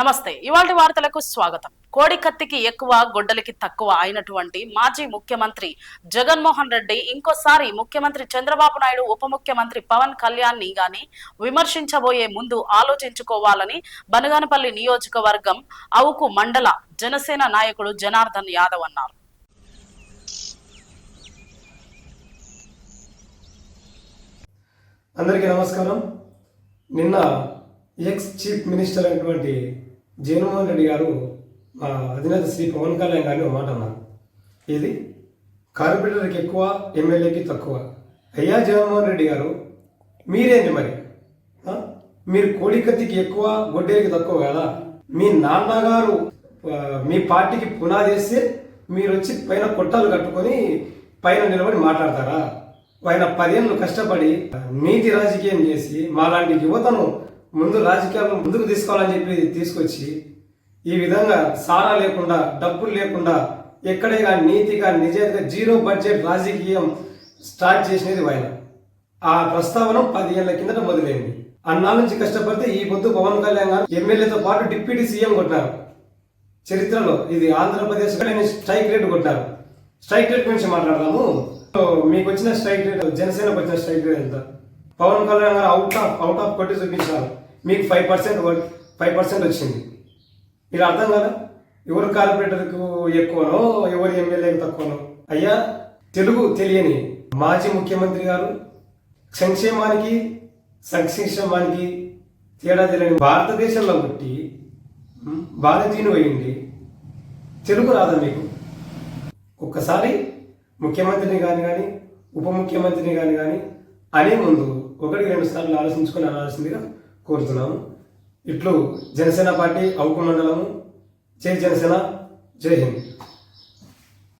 నమస్తే. ఇవాళ వార్తలకు స్వాగతం. కోడి కత్తికి ఎక్కువ గొడ్డలికి తక్కువ అయినటువంటి మాజీ ముఖ్యమంత్రి జగన్మోహన్ రెడ్డి ఇంకోసారి ముఖ్యమంత్రి చంద్రబాబు నాయుడు ఉప ముఖ్యమంత్రి పవన్ కళ్యాణ్ని గాని విమర్శించబోయే ముందు ఆలోచించుకోవాలని బనగానపల్లి నియోజకవర్గం అవుకు మండల జనసేన నాయకుడు జనార్దన్ యాదవ్ అన్నారు. అందరికీ నమస్కారం. నిన్న ఎక్స్ చీఫ్ మినిస్టర్ అయినటువంటి జగన్మోహన్ రెడ్డి గారు మా అధినేత శ్రీ పవన్ కళ్యాణ్ గారిని ఒక మాట అన్నారు. ఇది కార్పొరేటర్కి ఎక్కువ ఎమ్మెల్యేకి తక్కువ. అయ్యా జగన్మోహన్ రెడ్డి గారు మీరేంటి మరి? మీరు కోడికత్తికి ఎక్కువ గొడ్డేరికి తక్కువ కదా. మీ నాన్నగారు మీ పార్టీకి పునాదేస్తే మీరు వచ్చి పైన కొట్టాలు కట్టుకొని పైన నిలబడి మాట్లాడతారా? ఆయన పదేళ్ళు కష్టపడి నీతి రాజకీయం చేసి మాలాంటి యువతను ముందు రాజకీయాల్లో ముందుకు తీసుకోవాలని చెప్పి తీసుకొచ్చి ఈ విధంగా సారా లేకుండా డబ్బులు లేకుండా ఎక్కడే కానీ నీతిగా నిజంగా జీరో బడ్జెట్ రాజకీయం స్టార్ట్ చేసినది ఆయన ఆ ప్రస్తావన పది ఏళ్ళ కిందట మొదలైంది. అన్నాళ్ళ నుంచి కష్టపడితే ఈ పొద్దు పవన్ కళ్యాణ్ గారు ఎమ్మెల్యేతో పాటు డిప్యూటీ సీఎం కొట్టారు చరిత్రలో ఇది ఆంధ్రప్రదేశ్ స్ట్రైక్ రేట్ కొట్టారు స్ట్రైక్ రేట్ గురించి మాట్లాడదాము. సో మీకు వచ్చిన స్ట్రైక్ రేట్ జనసేనకు వచ్చిన స్ట్రైక్ రేట్ ఎంత? పవన్ కళ్యాణ్ గారు అవుట్ ఆఫ్ అవుట్ ఆఫ్ కొట్టి చూపించారు మీకు ఫైవ్ పర్సెంట్ ఫైవ్ పర్సెంట్ వచ్చింది. మీరు అర్థం కదా? ఎవరు కార్పొరేటర్కు ఎక్కువనో ఎవరు ఎమ్మెల్యేకి తక్కువనో? అయ్యా తెలుగు తెలియని మాజీ ముఖ్యమంత్రి గారు సంక్షేమానికి సంక్షేమానికి తేడా తెలియని భారతదేశంలో పుట్టి భారతీయుని పోయింది. తెలుగు రాదా మీకు? ఒక్కసారి ముఖ్యమంత్రిని కానీ కానీ ఉప ముఖ్యమంత్రిని కానీ కానీ అనే ముందు ఒకరికి రెండు సార్లు ఆలోచించుకొని అనాల్సిందిగా కోరుతున్నాము. ఇట్లు జనసేన పార్టీ అవుకు మండలము జై జనసేన జై హింద్.